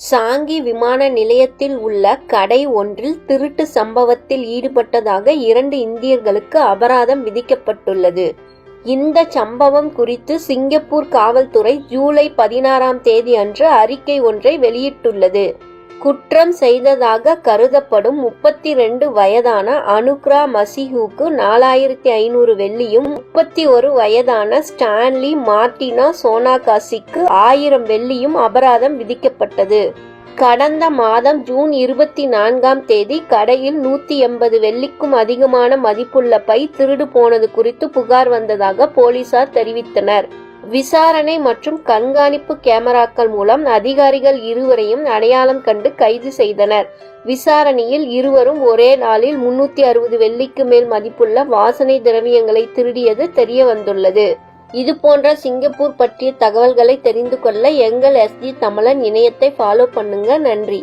Changi விமான நிலையத்தில் உள்ள கடை ஒன்றில் திருட்டு சம்பவத்தில் ஈடுபட்டதாக இரண்டு இந்தியர்களுக்கு அபராதம் விதிக்கப்பட்டுள்ளது. இந்த சம்பவம் குறித்து சிங்கப்பூர் காவல்துறை ஜூலை பதினாறாம் தேதி அன்று அறிக்கை ஒன்றை வெளியிட்டுள்ளது. குற்றம் செய்ததாக கருதப்படும் முப்பத்தி ரெண்டு வயதான அனுக்ரா மசிஹுக்கு நாலாயிரத்தி ஐநூறு வெள்ளியும் முப்பத்தி ஒரு வயதான ஸ்டான்லி மார்டினா சோனாகாசிக்கு ஆயிரம் வெள்ளியும் அபராதம் விதிக்கப்பட்டது. கடந்த மாதம் ஜூன் இருபத்தி நான்காம் தேதி கடையில் நூத்தி எண்பது வெள்ளிக்கும் அதிகமான மதிப்புள்ள பை திருடு போனது குறித்து புகார் வந்ததாக போலீசார் தெரிவித்தனர். விசாரணை மற்றும் கண்காணிப்பு கேமராக்கள் மூலம் அதிகாரிகள் இருவரையும் அடையாளம் கண்டு கைது செய்தனர். விசாரணையில் இருவரும் ஒரே நாளில் முன்னூத்தி அறுபது வெள்ளிக்கு மேல் மதிப்புள்ள வாசனை திரவியங்களை திருடியது தெரிய வந்துள்ளது இது போன்ற சிங்கப்பூர் பற்றிய தகவல்களை தெரிந்து கொள்ள எங்கள் எஸ்ஜி தமிழன் இணையத்தை ஃபாலோ பண்ணுங்க. நன்றி.